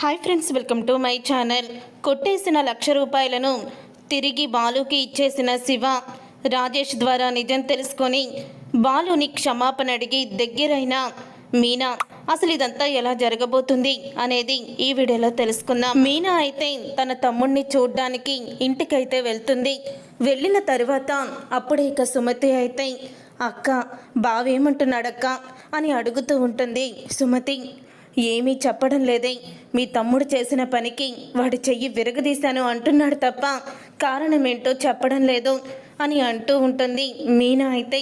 Hi friends welcome to my channel కొట్టేసిన లక్ష రూపాయలను తిరిగి బాలుకి ఇచ్చేసిన శివ రాజేష్ ద్వారా నిజం తెలుసుకొని బాలుని క్షమాపణ అడిగి దగ్గరైన మీనా అసలు ఇదంతా ఎలా జరగబోతుంది? అనేది ఈ వీడియోలో తెలుసుకుందాం. మీనా అయితే తన తమ్ముడిని చూడ్డానికి ఇంటికైతే వెళ్తుంది. వెళ్ళిన తర్వాత అప్పుడే ఇక సుమతి అయితే అక్క బావేమంటున్నాడక్క? అని అడుగుతూ ఉంటుంది సుమతి. ఏమీ చెప్పడం లేదే. మీ తమ్ముడు చేసిన పనికి వాడి చెయ్యి విరగదీశాను అంటున్నాడు తప్ప కారణమేంటో చెప్పడం లేదు అని అంటూ ఉంటుంది మీనా అయితే.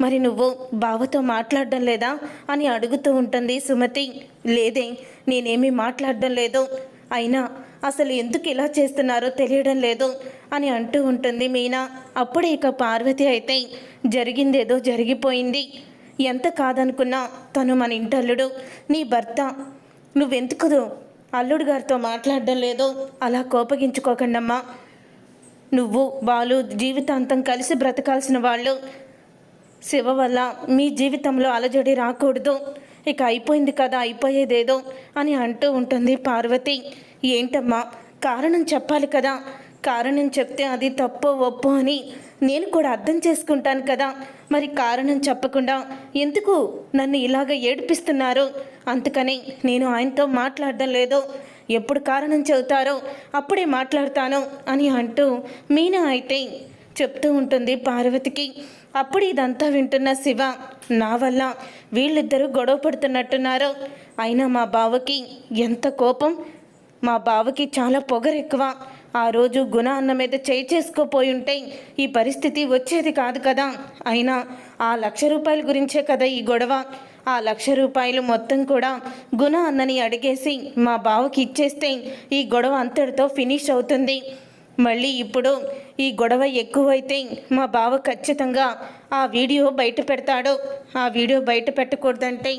మరి నువ్వు బావతో మాట్లాడడం లేదా అని అడుగుతూ ఉంటుంది సుమతి. లేదే నేనేమీ మాట్లాడడం లేదు. అయినా అసలు ఎందుకు ఇలా చేస్తున్నారో తెలియడం లేదు అని అంటూ ఉంటుంది మీనా. అప్పుడే ఇక పార్వతి అయితే జరిగిందేదో జరిగిపోయింది. ఎంత కాదనుకున్నా తను మన ఇంటల్లుడు నీ భర్త. నువ్వెందుకు అల్లుడు గారితో మాట్లాడడం లేదో. అలా కోపగించుకోకండమ్మా. నువ్వు వాళ్ళు జీవితాంతం కలిసి బ్రతకాల్సిన వాళ్ళు. శివ వల్ల మీ జీవితంలో అలజడి రాకూడదు. ఇక అయిపోయింది కదా అయిపోయేదేదో అని అంటూ ఉంటుంది పార్వతి. ఏంటమ్మా? కారణం చెప్పాలి కదా. కారణం చెప్తే అది తప్పో ఒప్పో అని నేను కూడా అర్థం చేసుకుంటాను కదా. మరి కారణం చెప్పకుండా ఎందుకు నన్ను ఇలాగ ఏడిపిస్తున్నారు? అందుకని నేను ఆయనతో మాట్లాడడం లేదు. ఎప్పుడు కారణం చెబుతారో అప్పుడే మాట్లాడతాను అని అంటూ మీనా అయితే చెప్తూ ఉంటుంది పార్వతికి. అప్పుడు ఇదంతా వింటున్న శివ నా వల్ల వీళ్ళిద్దరూ గొడవ పడుతున్నట్టున్నారు. అయినా మా బావకి ఎంత కోపం? మా బావకి చాలా పొగరెక్కువ. ఆ రోజు గుణ అన్న మీద చేయి చేసుకోపోయి ఉంటే ఈ పరిస్థితి వచ్చేది కాదు కదా. అయినా ఆ లక్ష రూపాయల గురించే కదా ఈ గొడవ. ఆ లక్ష రూపాయలు మొత్తం కూడా గుణ అన్నని అడిగేసి మా బావకి ఇచ్చేస్తే ఈ గొడవ అంతటితో ఫినిష్ అవుతుంది. మళ్ళీ ఇప్పుడు ఈ గొడవ ఎక్కువైతే మా బావ ఖచ్చితంగా ఆ వీడియో బయట పెడతాడు. ఆ వీడియో బయట పెట్టకూడదంటే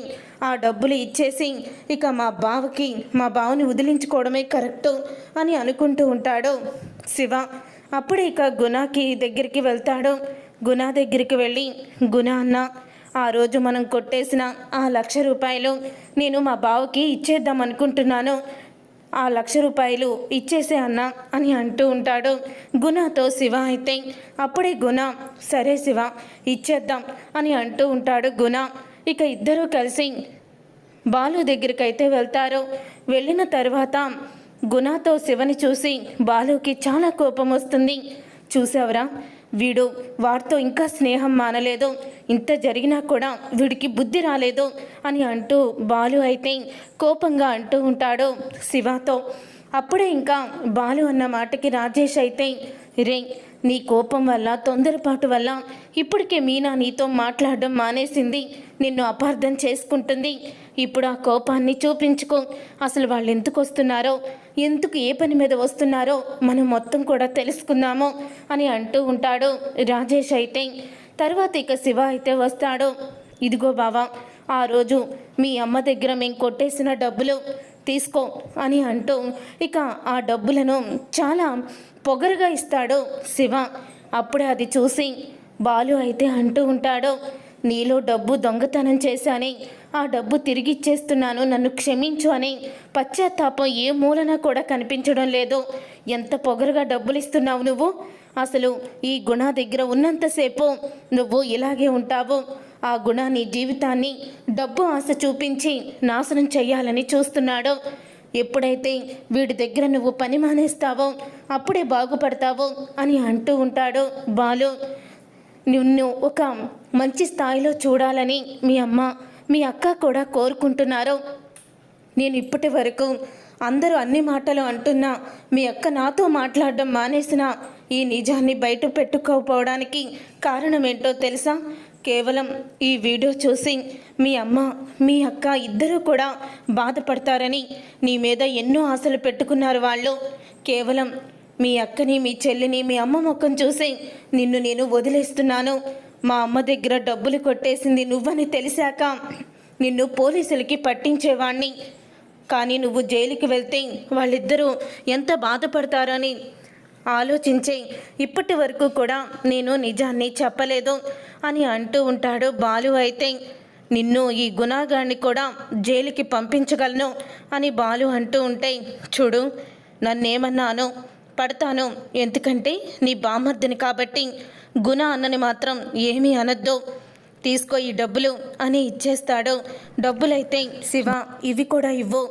ఆ డబ్బులు ఇచ్చేసి ఇక మా బావకి మా బావని వదిలించుకోవడమే కరెక్టు అని అనుకుంటూ ఉంటాడు. శివ అప్పుడే ఇక గుణాకి దగ్గరికి వెళ్తాడు. గుణా దగ్గరికి వెళ్ళి గుణ అన్న ఆ రోజు మనం కొట్టేసిన ఆ లక్ష రూపాయలు నేను మా బావకి ఇచ్చేద్దాం అనుకుంటున్నాను. ఆ లక్ష రూపాయలు ఇచ్చేసే అన్న అని అంటూ ఉంటాడు. గుణతో శివ అయితే అప్పుడే గుణ. సరే శివ ఇచ్చేద్దాం అని అంటూ ఉంటాడు గుణ. ఇక ఇద్దరూ కలిసి బాలు దగ్గరికైతే వెళ్తారు. వెళ్ళిన తర్వాత గుణతో శివని చూసి బాలుకి చాలా కోపం వస్తుంది. చూసావరా వీడు వాడితో ఇంకా స్నేహం మానలేదు. ఇంత జరిగినా కూడా వీడికి బుద్ధి రాలేదు అని అంటూ బాలు అయితే కోపంగా అంటూ ఉంటాడు శివతో. అప్పుడే ఇంకా బాలు అన్న మాటకి రాజేష్ అయితే రే నీ కోపం వల్ల తొందరపాటు వల్ల ఇప్పటికే మీనా నీతో మాట్లాడడం మానేసింది. నిన్ను అపార్థం చేసుకుంటుంది. ఇప్పుడు ఆ కోపాన్ని చూపించుకో. అసలు వాళ్ళు ఎందుకు వస్తున్నారో ఎందుకు ఏ పని మీద వస్తున్నారో మనం మొత్తం కూడా తెలుసుకుందాము అని అంటూ ఉంటాడు రాజేష్ అయితే. తర్వాత ఇక శివ అయితే వస్తాడు. ఇదిగో బావా ఆ రోజు మీ అమ్మ దగ్గర మేము కొట్టేసిన డబ్బులు తీసుకో అని అంటూ ఇక ఆ డబ్బులను చాలా పొగరుగా ఇస్తాడు శివ. అప్పుడే అది చూసి బాలు అయితే అంటూ ఉంటాడు నీలో డబ్బు దొంగతనం చేశాని ఆ డబ్బు తిరిగిచ్చేస్తున్నాను నన్ను క్షమించు అని. పశ్చాత్తాపం ఏ మూలన కూడా కనిపించడం లేదు. ఎంత పొగరుగా డబ్బులు ఇస్తున్నావు నువ్వు? అసలు ఈ గుణ దగ్గర ఉన్నంతసేపు నువ్వు ఇలాగే ఉంటావు. ఆ గుణ నీ జీవితాన్ని డబ్బు ఆశ చూపించి నాశనం చేయాలని చూస్తున్నాడు. ఎప్పుడైతే వీడి దగ్గర నువ్వు పని మానేస్తావో అప్పుడే బాగుపడతావో అని అంటూ ఉంటాడు బాలు. నిన్ను ఒక మంచి స్థాయిలో చూడాలని మీ అమ్మ మీ అక్క కూడా కోరుకుంటున్నారు. నేను ఇప్పటి వరకు అందరూ అన్ని మాటలు అంటున్నా మీ అక్క నాతో మాట్లాడడం మానేసిన ఈ నిజాన్ని బయట పెట్టుకోకపోవడానికి కారణం ఏంటో తెలుసా? కేవలం ఈ వీడియో చూసి మీ అమ్మ మీ అక్క ఇద్దరూ కూడా బాధపడతారని నీ మీద ఎన్నో ఆశలు పెట్టుకున్నారు వాళ్ళు. కేవలం మీ అక్కని మీ చెల్లిని మీ అమ్మ ముఖం చూసి నిన్ను నేను వదిలేస్తున్నాను. మా అమ్మ దగ్గర డబ్బులు కొట్టేసింది నువ్వని తెలిసాక నిన్ను పోలీసులకి పట్టించేవాణ్ణి. కానీ నువ్వు జైలుకి వెళ్తే వాళ్ళిద్దరూ ఎంత బాధపడతారని ఆలోచించే ఇప్పటి వరకు కూడా నేను నిజాన్ని చెప్పలేదు అని అంటూ ఉంటాడు బాలు అయితే. నిన్ను ఈ గుణాగాన్ని కూడా జైలుకి పంపించగలను అని బాలు అంటూ ఉంటే చూడు నన్నేమన్నాను పడతాను. ఎందుకంటే నీ బామర్దిని కాబట్టి గుణ అన్నని మాత్రం ఏమీ అనొద్దు. తీసుకో ఈ డబ్బులు అని ఇచ్చేస్తాడు. డబ్బులైతే శివ ఇవి కూడా ఇవ్వు.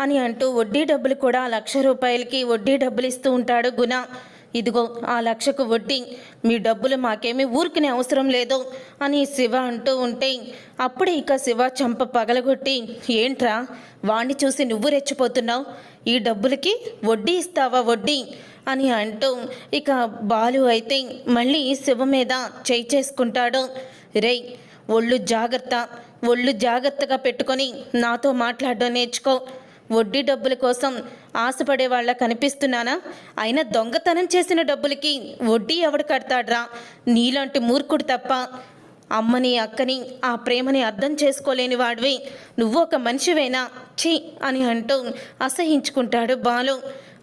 అని అంటూ వడ్డీ డబ్బులు కూడా లక్ష రూపాయలకి వడ్డీ డబ్బులు ఇస్తూ ఉంటాడు గుణ. ఇదిగో ఆ లక్షకు వడ్డీ. మీ డబ్బులు మాకేమీ ఊరికనే అవసరం లేదు అని శివ అంటూ ఉంటే అప్పుడే ఇక శివ చంప పగలగొట్టి ఏంట్రా వాణ్ణి చూసి నువ్వు రెచ్చిపోతున్నావు? ఈ డబ్బులకి వడ్డీ ఇస్తావా వడ్డీ? అని అంటూ ఇక బాలు అయితే మళ్ళీ శివ మీద చేయి చేసుకుంటాడు. రేయ్ ఒళ్ళు జాగ్రత్త ఒళ్ళు జాగ్రత్తగా పెట్టుకొని నాతో మాట్లాడడం నేర్చుకో. వడ్డీ డబ్బుల కోసం ఆశపడే వాళ్ళ కనిపిస్తున్నానా? అయినా దొంగతనం చేసిన డబ్బులకి వడ్డీ ఎవడు కడతాడ్రా? నీలాంటి మూర్ఖుడు తప్ప అమ్మని అక్కని ఆ ప్రేమని అర్థం చేసుకోలేని వాడివి. నువ్వు ఒక మనిషివేనా? ఛీ అని అంటూ అసహించుకుంటాడు బాలు.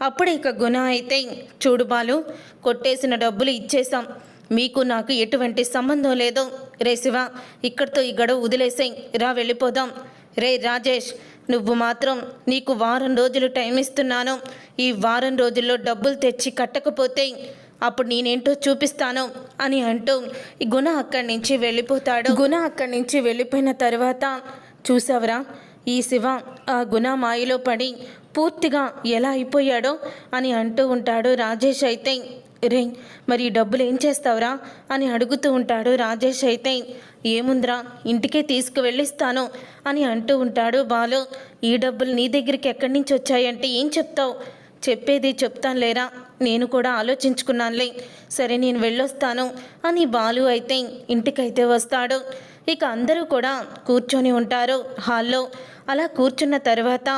అప్పుడు ఇక గుణ అయితే చూడు బాలు కొట్టేసిన డబ్బులు ఇచ్చేశాం. మీకు నాకు ఎటువంటి సంబంధం లేదు. రే శివ ఇక్కడితో ఈ గడవ వదిలేసాయి. రా వెళ్ళిపోదాం. రే రాజేష్ నువ్వు మాత్రం నీకు వారం రోజులు టైం ఇస్తున్నాను. ఈ వారం రోజుల్లో డబ్బులు తెచ్చి కట్టకపోతే అప్పుడు నేనేంటో చూపిస్తాను అని అంటూ ఈ గుణ అక్కడి నుంచి వెళ్ళిపోతాడు. గుణ అక్కడి నుంచి వెళ్ళిపోయిన తర్వాత చూసావరా? ఈ శివ ఆ గుణ మాయలో పడి పూర్తిగా ఎలా అయిపోయాడో అని అంటూ ఉంటాడు రాజేష్ అయితే. రే మరి డబ్బులు ఏం చేస్తావురా? అని అడుగుతూ ఉంటాడు రాజేష్ అయితే. ఏముందిరా? ఇంటికే తీసుకువెళ్ళిస్తాను అని అంటూ ఉంటాడు బాలు. ఈ డబ్బులు నీ దగ్గరికి ఎక్కడి నుంచి వచ్చాయంటే ఏం చెప్తావు? చెప్పేది చెప్తాను లేరా? నేను కూడా ఆలోచించుకున్నానులే. సరే నేను వెళ్ళొస్తాను అని బాలు అయితే ఇంటికైతే వస్తాడు. ఇక అందరూ కూడా కూర్చొని ఉంటారు హాల్లో. అలా కూర్చున్న తర్వాత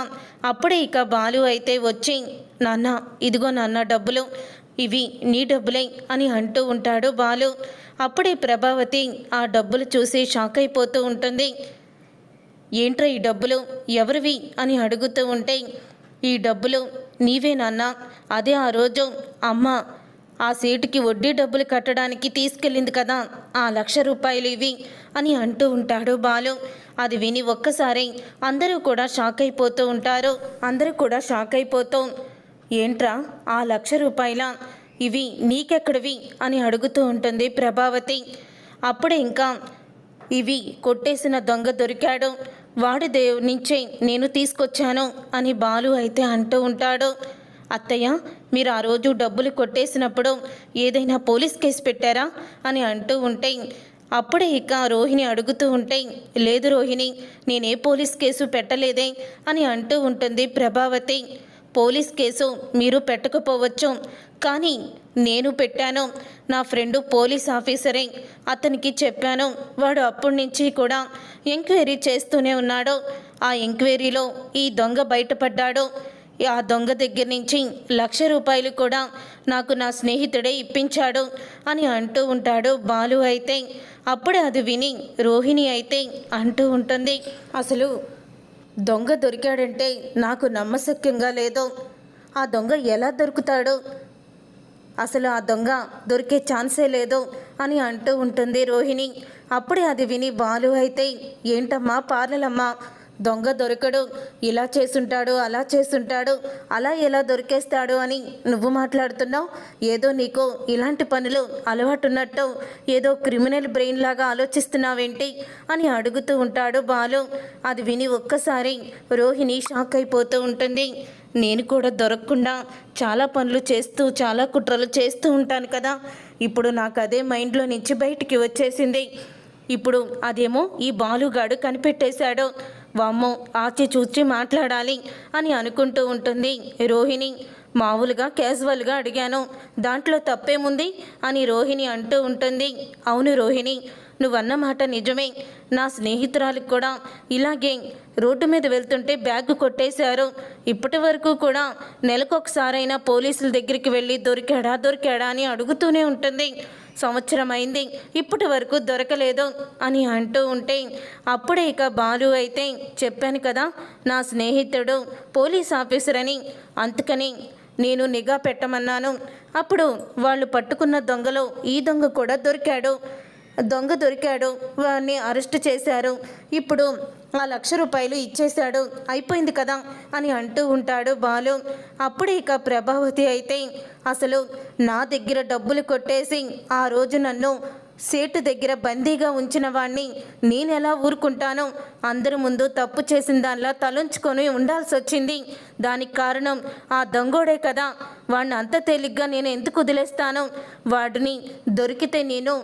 అప్పుడే ఇక బాలు అయితే వచ్చి నాన్న ఇదిగో నాన్న డబ్బులు. ఇవి నీ డబ్బులే అని అంటూ ఉంటాడు బాలు. అప్పుడే ప్రభావతి ఆ డబ్బులు చూసి షాక్ అయిపోతూ ఉంటుంది. ఏంట్రా ఈ డబ్బులు? ఎవరివి? అని అడుగుతూ ఉంటే ఈ డబ్బులు నీవే నాన్న. అదే ఆ రోజు అమ్మ ఆ సీటుకి వడ్డీ డబ్బులు కట్టడానికి తీసుకెళ్ళింది కదా ఆ లక్ష రూపాయలు ఇవి అని అంటూ ఉంటాడు బాలు. అది విని ఒక్కసారి అందరూ కూడా షాక్ అయిపోతూ ఉంటారు. అందరూ కూడా షాక్ అయిపోతూ ఏంట్రా? ఆ లక్ష రూపాయల? ఇవి నీకెక్కడివి? అని అడుగుతూ ఉంటుంది ప్రభావతి. అప్పుడు ఇంకా ఇవి కొట్టేసిన దొంగ దొరికాడు. వాడి దేవు నుంచే నేను తీసుకొచ్చాను అని బాలు అయితే అంటూ ఉంటాడు. అత్తయ్య మీరు ఆ రోజు డబ్బులు కొట్టేసినప్పుడు ఏదైనా పోలీస్ కేసు పెట్టారా? అని అంటూ ఉంటే అప్పుడే ఇక రోహిణి అడుగుతూ ఉంటే లేదు రోహిణి నేనే పోలీస్ కేసు పెట్టలేదే అని అంటూ ఉంటుంది ప్రభావతి. పోలీస్ కేసు మీరు పెట్టకపోవచ్చు. కానీ నేను పెట్టాను. నా ఫ్రెండు పోలీస్ ఆఫీసరే అతనికి చెప్పాను. వాడు అప్పటి నుంచి కూడా ఎంక్వైరీ చేస్తూనే ఉన్నాడు. ఆ ఎంక్వైరీలో ఈ దొంగ బయటపడ్డాడు. ఆ దొంగ దగ్గర నుంచి లక్ష రూపాయలు కూడా నాకు నా స్నేహితుడే ఇప్పించాడు అని అంటూ ఉంటాడు బాలు అయితే. అప్పుడు అది విని రోహిణి అయితే అంటూ ఉంటుంది. అసలు దొంగ దొరికాడంటే నాకు నమ్మశక్యంగా లేదు. ఆ దొంగ ఎలా దొరుకుతాడు? అసలు ఆ దొంగ దొరికే ఛాన్సే లేదు అని అంటూ ఉంటుంది రోహిణి. అప్పుడే అది విని బాలు అయితే ఏంటమ్మా పార్లలమ్మా? దొంగ దొరకడు ఇలా చేసుంటాడు అలా చేసుంటాడు అలా ఎలా దొరికేస్తాడు అని నువ్వు మాట్లాడుతున్నావు? ఏదో నీకు ఇలాంటి పనులు అలవాటున్నట్టు ఏదో క్రిమినల్ బ్రెయిన్ లాగా ఆలోచిస్తున్నావేంటి అని అడుగుతూ ఉంటాడు బాలు. అది విని ఒక్కసారి రోహిణి షాక్ అయిపోతూ ఉంటుంది. నేను కూడా దొరకకుండా చాలా పనులు చేస్తూ చాలా కుట్రలు చేస్తూ ఉంటాను కదా. ఇప్పుడు నాకు అదే మైండ్లో నుంచి బయటికి వచ్చేసింది. ఇప్పుడు అదేమో ఈ బాలుగాడు కనిపెట్టేశాడు. వామ్మో ఆచి చూచి మాట్లాడాలి అని అనుకుంటూ ఉంటుంది. రోహిణి మామూలుగా క్యాజువల్గా అడిగాను. దాంట్లో తప్పేముంది అని రోహిణి అంటూ ఉంటుంది. అవును రోహిణి నువ్వన్న మాట నిజమే. నా స్నేహితురాలికి కూడా. ఇలాగే రోడ్డు మీద వెళ్తుంటే బ్యాగ్ కొట్టేశారు. ఇప్పటి వరకు కూడా నెలకొకసారైనా పోలీసుల దగ్గరికి వెళ్ళి దొరికాడా దొరికాడా అని అడుగుతూనే ఉంటుంది. సంవత్సరం అయింది ఇప్పటి వరకు దొరకలేదు అని అంటూ ఉంటే అప్పుడే ఇక బాలు అయితే చెప్పాను కదా నా స్నేహితుడు పోలీస్ ఆఫీసర్ అని అందుకని నేను నిఘా పెట్టమన్నాను. అప్పుడు వాళ్ళు పట్టుకున్న దొంగలో ఈ దొంగ కూడా దొరికాడు. దొంగ దొరికాడు. వాడిని అరెస్ట్ చేశారు. ఇప్పుడు ఆ లక్ష రూపాయలు ఇచ్చేశాడు. అయిపోయింది కదా అని అంటూ ఉంటాడు బాలు. అప్పుడు ఇక ప్రభావతి అయితే అసలు నా దగ్గర డబ్బులు కొట్టేసి ఆ రోజు నన్ను సేటు దగ్గర బందీగా ఉంచిన వాణ్ణి నేను ఎలా ఊరుకుంటాను? అందరి ముందు తప్పు చేసిన దానిలా తలుంచుకొని ఉండాల్సి వచ్చింది. దానికి కారణం ఆ దొంగోడే కదా. వాడిని అంత తేలిగ్గా నేను ఎందుకు వదిలేస్తాను? వాడిని దొరికితే నేను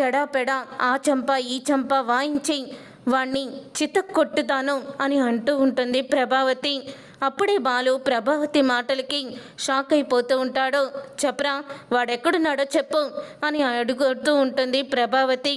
చెడాపెడా ఆ చంప ఈ చంప వాయించి వాణ్ణి చితక్ కొట్టుతాను అని అంటూ ఉంటుంది ప్రభావతి. అప్పుడే బాలు ప్రభావతి మాటలకి షాక్ అయిపోతూ ఉంటాడు. చెప్పరా వాడెక్కడున్నాడో చెప్పు అని అడుగుతూ ఉంటుంది ప్రభావతి.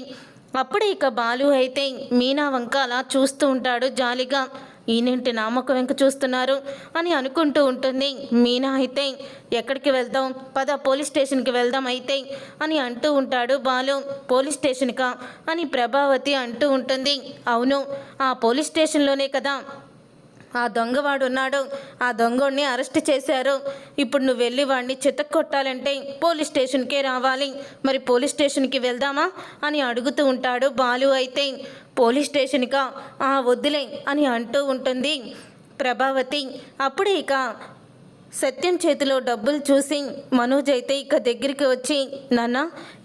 అప్పుడే ఇక బాలు అయితే మీనా వంక అలా చూస్తూ ఉంటాడు జాలిగా. ఈయనేంటి నామక వెంక చూస్తున్నారు అని అనుకుంటూ ఉంటుంది. మీనా అయితే ఎక్కడికి వెళ్దాం? పద పోలీస్ స్టేషన్కి వెళ్దాం అయితే అని అంటూ ఉంటాడు బాలు. పోలీస్ స్టేషన్కా? అని ప్రభావతి అంటూ ఉంటుంది. అవును ఆ పోలీస్ స్టేషన్లోనే కదా ఆ దొంగవాడు ఉన్నాడు ఆ దొంగోడిని అరెస్ట్ చేశారు. ఇప్పుడు నువ్వు వెళ్ళి వాడిని చితక్ కొట్టాలంటే పోలీస్ స్టేషన్కే రావాలి. మరి పోలీస్ స్టేషన్కి వెళ్దామా అని అడుగుతూ ఉంటాడు బాలు అయితే. పోలీస్ స్టేషన్కా? ఆ వద్దులే అని అంటూ ఉంటుంది ప్రభావతి. అప్పుడే ఇక సత్యం చేతిలో డబ్బులు చూసి మనోజ్ అయితే ఇక దగ్గరికి వచ్చి నాన్న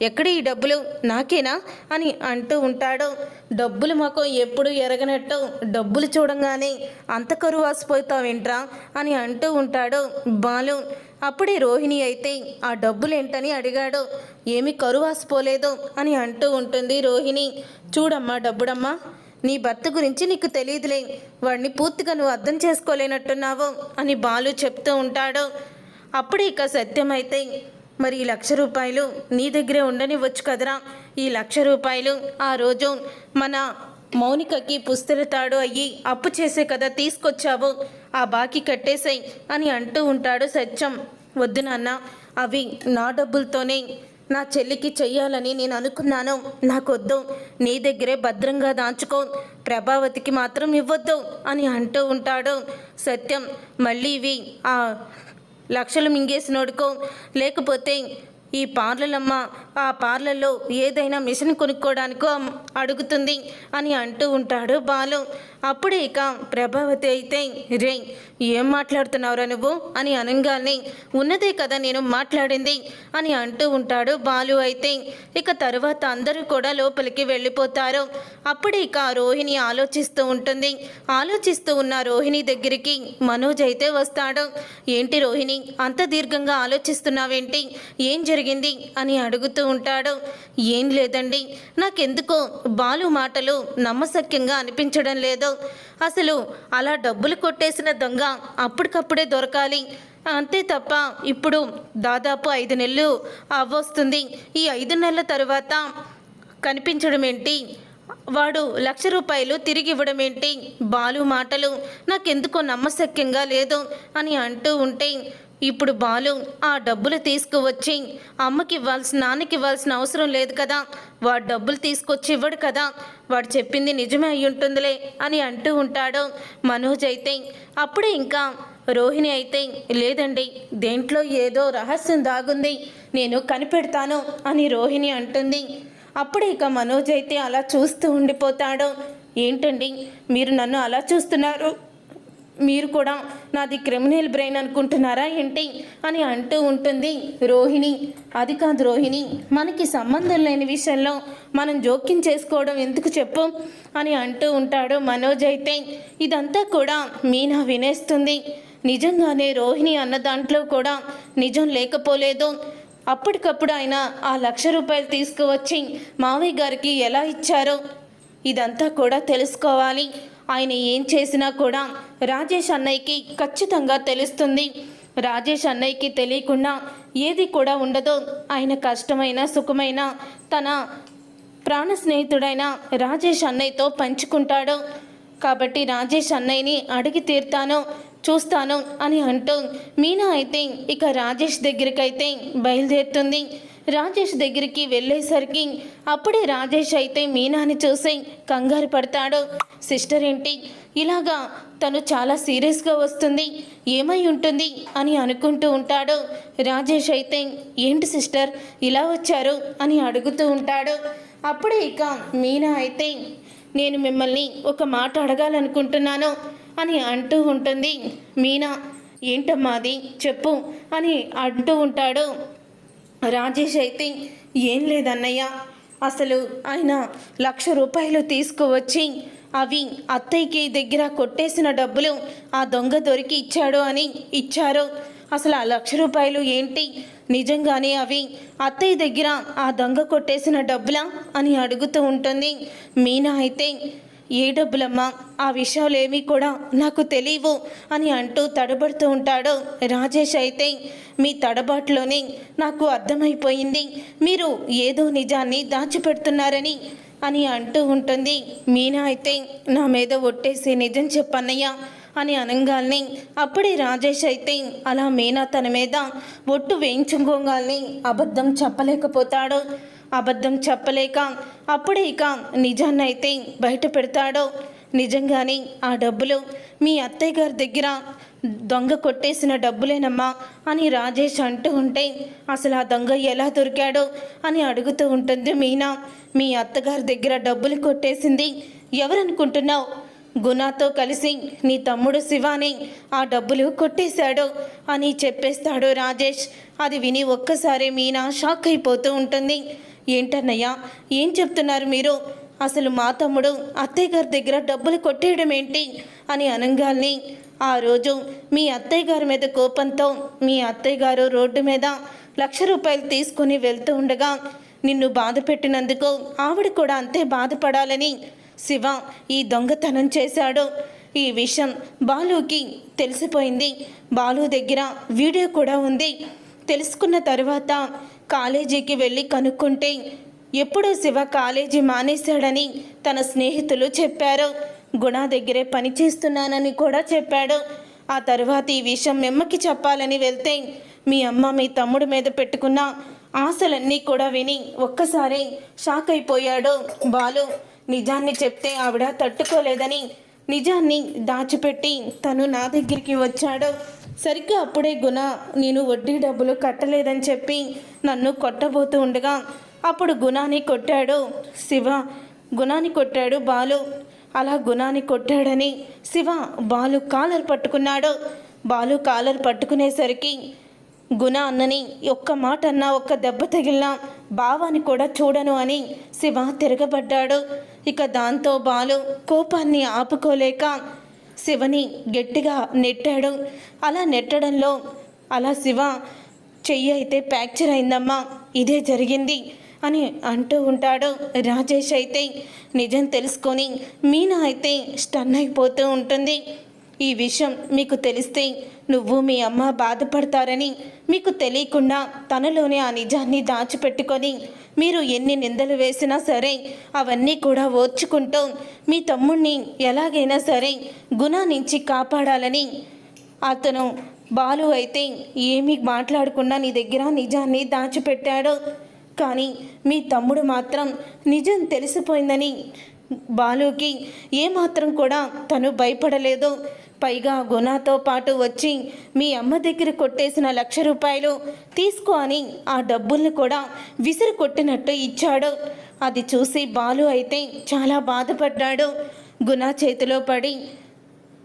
ఎక్కడ ఈ డబ్బులు? నాకేనా? అని అంటూ ఉంటాడు. డబ్బులు మాకు ఎప్పుడు ఎరగనట్టు డబ్బులు చూడంగానే అంత కరువాసిపోతావేంట్రా అని అంటూ ఉంటాడు బాలు. అప్పుడే రోహిణి అయితే ఆ డబ్బులు ఏంటని అడిగాడు. ఏమి కరువాసిపోలేదు అని అంటూ ఉంటుంది రోహిణి. చూడమ్మా డబ్బుడమ్మా నీ భర్త గురించి నీకు తెలియదులే. వాడిని పూర్తిగా నువ్వు అర్థం చేసుకోలేనట్టున్నావు అని బాలు చెప్తూ ఉంటాడు. అప్పుడే ఇక సత్యమైతే మరి ఈ లక్ష రూపాయలు నీ దగ్గరే ఉండనివ్వచ్చు కదరా. ఈ లక్ష రూపాయలు ఆ రోజు మన మౌనికకి పుస్తెలతాడు అయ్యి అప్పు చేసే కదా తీసుకొచ్చావు. ఆ బాకీ కట్టేసాయి అని అంటూ ఉంటాడు సత్యం. వద్దు నాన్న అవి నా డబ్బులతోనే నా చెల్లికి చెయ్యాలని నేను అనుకున్నాను. నాకొద్దు. నీ దగ్గరే భద్రంగా దాచుకో. ప్రభావతికి మాత్రం ఇవ్వద్దు అని అంటూ ఉంటాడు. సత్యం మళ్ళీ ఇవి ఆ లక్షలు మింగేసినోడుకో లేకపోతే ఈ పార్లలమ్మ ఆ పార్లర్లో ఏదైనా మిషన్ కొనుక్కోవడానికో అడుగుతుంది అని అంటూ ఉంటాడు బాలు. అప్పుడే ఇక ప్రభావతి అయితే రే ఏం మాట్లాడుతున్నావురా నువ్వు? అని అనగానే ఉన్నదే కదా నేను మాట్లాడింది అని అంటూ ఉంటాడు బాలు అయితే. ఇక తరువాత అందరూ కూడా లోపలికి వెళ్ళిపోతారు. అప్పుడే ఇక రోహిణి ఆలోచిస్తూ ఉంటుంది. ఆలోచిస్తూ ఉన్న రోహిణి దగ్గరికి మనోజ్ అయితే వస్తాడు. ఏంటి రోహిణి అంత దీర్ఘంగా ఆలోచిస్తున్నావేంటి? ఏం జరిగింది? అని అడుగుతూ ఉంటాడు. ఏం లేదండి నాకెందుకో బాలు మాటలు నమ్మశక్యంగా అనిపించడం లేదు. అసలు అలా డబ్బులు కొట్టేసిన దొంగ అప్పటికప్పుడే దొరకాలి. అంతే తప్ప ఇప్పుడు దాదాపు ఐదు నెలలు అవ్వొస్తుంది. ఈ ఐదు నెలల తర్వాత కనిపించడం ఏంటి వాడు లక్ష రూపాయలు తిరిగి ఇవ్వడం ఏంటి బాలు మాటలు. నాకెందుకో నమ్మశక్యంగా లేదు అని అంటూ ఉంటే ఇప్పుడు బాలు ఆ డబ్బులు తీసుకువచ్చి అమ్మకి ఇవ్వాల్సిన నాన్నకి ఇవ్వాల్సిన అవసరం లేదు కదా. వాడు డబ్బులు తీసుకొచ్చి ఇవ్వడు కదా. వాడు చెప్పింది నిజమే అయి ఉంటుందిలే అని అంటూ ఉంటాడు మనోజ్ అయితే. అప్పుడే ఇంకా రోహిణి అయితే లేదండి దేంట్లో ఏదో రహస్యం దాగుంది నేను కనిపెడతాను అని రోహిణి అంటుంది. అప్పుడు ఇక మనోజ్ అయితే అలా చూస్తూ ఉండిపోతాడు. ఏంటండి మీరు నన్ను అలా చూస్తున్నారు? మీరు కూడా నాది క్రిమినల్ బ్రెయిన్ అనుకుంటున్నారా ఏంటి? అని అంటూ ఉంటుంది రోహిణి. అది కాదు రోహిణి మనకి సంబంధం లేని విషయంలో మనం జోక్యం చేసుకోవడం ఎందుకు చెప్పు? అని అంటూ ఉంటాడు మనోజ్ అయితే. ఇదంతా కూడా మీనా వినేస్తుంది. నిజంగానే రోహిణి అన్న దాంట్లో కూడా నిజం లేకపోలేదు. అప్పటికప్పుడు ఆయన ఆ లక్ష రూపాయలు తీసుకువచ్చి మావయ్య గారికి ఎలా ఇచ్చారో? ఇదంతా కూడా తెలుసుకోవాలి. ఆయన ఏం చేసినా కూడా రాజేష్ అన్నయ్యకి ఖచ్చితంగా తెలుస్తుంది. రాజేష్ అన్నయ్యకి తెలియకుండా ఏది కూడా ఉండదు ఆయన కష్టమైన సుఖమైన తన ప్రాణ స్నేహితుడైన రాజేష్ అన్నయ్యతో పంచుకుంటాడు. కాబట్టి రాజేష్ అన్నయ్యని అడిగి తీర్తాను చూస్తాను అని అంటూ మీనా అయితే ఇక రాజేష్ దగ్గరికైతే బయలుదేరుతుంది. రాజేష్ దగ్గరికి వెళ్ళేసరికి అప్పుడే రాజేష్ అయితే మీనాని చూసి కంగారు పడతాడు. సిస్టర్ ఏంటి? ఇలాగా తను చాలా సీరియస్గా వస్తుంది. ఏమై ఉంటుంది? అని అనుకుంటూ ఉంటాడు. రాజేష్ అయితే ఏంటి సిస్టర్? ఇలా వచ్చారు? అని అడుగుతూ ఉంటాడు. అప్పుడే ఇక మీనా అయితే నేను మిమ్మల్ని ఒక మాట అడగాలనుకుంటున్నాను అని అంటూ ఉంటుంది. మీనా ఏంటమ్మా అది? చెప్పు అని అంటూ ఉంటాడు. రాజేష్ అయితే ఏం లేదన్నయ్య. అసలు ఆయన లక్ష రూపాయలు తీసుకువచ్చి అవి అత్తయ్యకి దగ్గర కొట్టేసిన డబ్బులు ఆ దొంగ దొరికి ఇచ్చాడు అని ఇచ్చారు. అసలు ఆ లక్ష రూపాయలు ఏంటి? నిజంగానే అవి అత్తయ్య దగ్గర ఆ దొంగ కొట్టేసిన డబ్బులా అని అడుగుతూ ఉంటుంది. మీనా అయితే ఏ డబ్బులమ్మా ఆ విషయాలు ఏమీ కూడా నాకు తెలియవు అని అంటూ తడబడుతూ ఉంటాడు రాజేష్. అయితే మీ తడబాటులోనే నాకు అర్థమైపోయింది. మీరు ఏదో నిజాన్ని దాచిపెడుతున్నారని అని అంటూ ఉంటుంది. మీనా అయితే నా మీద ఒట్టేసి నిజం చెప్పన్నయ్యా అని అనగాల్ని అప్పుడే రాజేష్ అయితే అలా మీనా తన మీద ఒట్టు వేయించుకోగాల్ని అబద్ధం చెప్పలేకపోతాడు. అబద్ధం చెప్పలేక అప్పుడే ఇక నిజాన్నైతే బయట పెడతాడో. నిజంగానే ఆ డబ్బులు మీ అత్తయ్య గారి దగ్గర దొంగ కొట్టేసిన డబ్బులేనమ్మా అని రాజేష్ అంటూ ఉంటే అసలు ఆ దొంగ ఎలా దొరికాడో అని అడుగుతూ ఉంటుంది మీనా. మీ అత్తగారి దగ్గర డబ్బులు కొట్టేసింది ఎవరనుకుంటున్నావు? గుణాతో కలిసి నీ తమ్ముడు శివాని ఆ డబ్బులు కొట్టేశాడు అని చెప్పేస్తాడు రాజేష్. అది విని ఒక్కసారి మీనా షాక్ అయిపోతూ ఉంటుంది. ఏంటన్నయ్యా? ఏం చెప్తున్నారు మీరు? అసలు మా తమ్ముడు అత్తయ్య గారి దగ్గర డబ్బులు కొట్టేయడం ఏంటి? అని అనంగాల్ని. ఆ రోజు మీ అత్తయ్య గారి మీద కోపంతో మీ అత్తయ్య గారు రోడ్డు మీద లక్ష రూపాయలు తీసుకుని వెళ్తూ ఉండగా నిన్ను బాధ పెట్టినందుకు ఆవిడ కూడా అంతే బాధపడాలని శివ ఈ దొంగతనం చేశాడు. ఈ విషయం బాలుకి తెలిసిపోయింది. బాలు దగ్గర వీడియో కూడా ఉంది. తెలుసుకున్న తర్వాత కాలేజీకి వెళ్ళి కనుక్కుంటే ఎప్పుడూ శివ కాలేజీ మానేశాడని తన స్నేహితులు చెప్పారు. గుణ దగ్గరే పని చేస్తున్నానని కూడా చెప్పాడు. ఆ తర్వాత ఈ విషయం మెమ్మకి చెప్పాలని వెళ్తే మీ అమ్మ మీ తమ్ముడి మీద పెట్టుకున్న ఆశలన్నీ కూడా విని ఒక్కసారి షాక్ అయిపోయాడు. బాలు నిజాన్ని చెప్తే ఆవిడ తట్టుకోలేదని నిజాన్ని దాచిపెట్టి తను నా దగ్గరికి వచ్చాడు. సరిగ్గా అప్పుడే గుణ నేను వడ్డీ డబ్బులు కట్టలేదని చెప్పి నన్ను కొట్టబోతూ ఉండగా అప్పుడు గుణాన్ని కొట్టాడు శివ. గుణాన్ని కొట్టాడు బాలు. అలా గుణాన్ని కొట్టాడని శివ బాలు కాలర్ పట్టుకున్నాడు. బాలు కాలర్ పట్టుకునేసరికి గుణ అన్నని ఒక్క మాట అన్నా ఒక్క దెబ్బ తగిలినా భావాన్ని కూడా చూడను అని శివ తిరగబడ్డాడు. ఇక దాంతో బాలు కోపాన్ని ఆపుకోలేక శివని గట్టిగా నెట్టాడు. అలా నెట్టడంలో అలా శివ చెయ్యి అయితే ఫ్రాక్చర్ అయిందమ్మా ఇదే జరిగింది అని అంటూ ఉంటాడు రాజేష్ అయితే. నిజం తెలుసుకొని మీనా అయితే స్టన్ అయిపోతూ ఉంటుంది. ఈ విషయం మీకు తెలిస్తే నువ్వు మీ అమ్మ బాధపడతారని మీకు తెలియకుండా తనలోనే ఆ నిజాన్ని దాచిపెట్టుకొని మీరు ఎన్ని నిందలు వేసినా సరే అవన్నీ కూడా ఓర్చుకుంటూ మీ తమ్ముణ్ణి ఎలాగైనా సరే గుణ నుంచి కాపాడాలని అతను బాలు అయితే ఏమీ మాట్లాడకుండా నీ దగ్గర నిజాన్ని దాచిపెట్టాడు. కానీ మీ తమ్ముడు మాత్రం నిజం తెలిసిపోయిందని బాలుకి ఏమాత్రం కూడా తను భయపడలేదు. పైగా గుణాతో పాటు వచ్చి మీ అమ్మ దగ్గర కొట్టేసిన లక్ష రూపాయలు తీసుకో అని ఆ డబ్బుల్ని కూడా విసిరి కొట్టినట్టు ఇచ్చాడు. అది చూసి బాలు అయితే చాలా బాధపడ్డాడు. గుణ చేతిలో పడి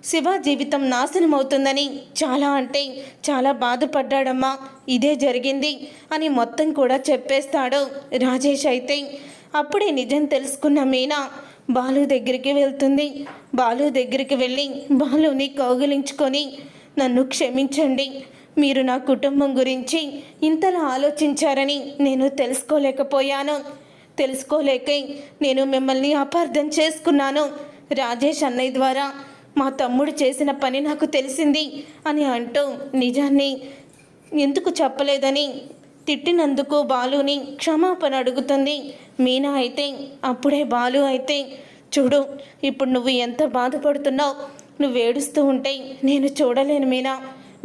శివ జీవితం నాశనం అవుతుందని చాలా అంటే చాలా బాధపడ్డాడమ్మా ఇదే జరిగింది అని మొత్తం కూడా చెప్పేస్తాడు రాజేష్ అయితే. అప్పుడే నిజం తెలుసుకున్న మీనా బాలు దగ్గరికి వెళ్తుంది. బాలు దగ్గరికి వెళ్ళి బాలుని కౌగిలించుకొని నన్ను క్షమించండి. మీరు నా కుటుంబం గురించి ఇంతలా ఆలోచించారని నేను తెలుసుకోలేకపోయాను. తెలుసుకోలేక నేను మిమ్మల్ని అపార్థం చేసుకున్నాను. రాజేష్ అన్నయ్య ద్వారా మా తమ్ముడు చేసిన పని నాకు తెలిసింది అని అంటూ నిజాన్ని ఎందుకు చెప్పలేదని తిట్టినందుకు బాలుని క్షమాపణ అడుగుతుంది. మీనా అయితే అప్పుడే బాలు అయితే చూడు ఇప్పుడు నువ్వు ఎంత బాధపడుతున్నావు? నువ్వు ఏడుస్తూ ఉంటే నేను చూడలేను మీనా.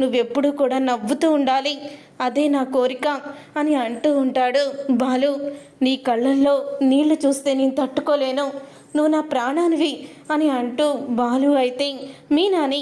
నువ్వెప్పుడు కూడా నవ్వుతూ ఉండాలి. అదే నా కోరిక అని అంటూ ఉంటాడు బాలు. నీ కళ్ళల్లో నీళ్ళు చూస్తే నేను తట్టుకోలేను. నువ్వు నా ప్రాణానివి అని అంటూ బాలు అయితే మీనాని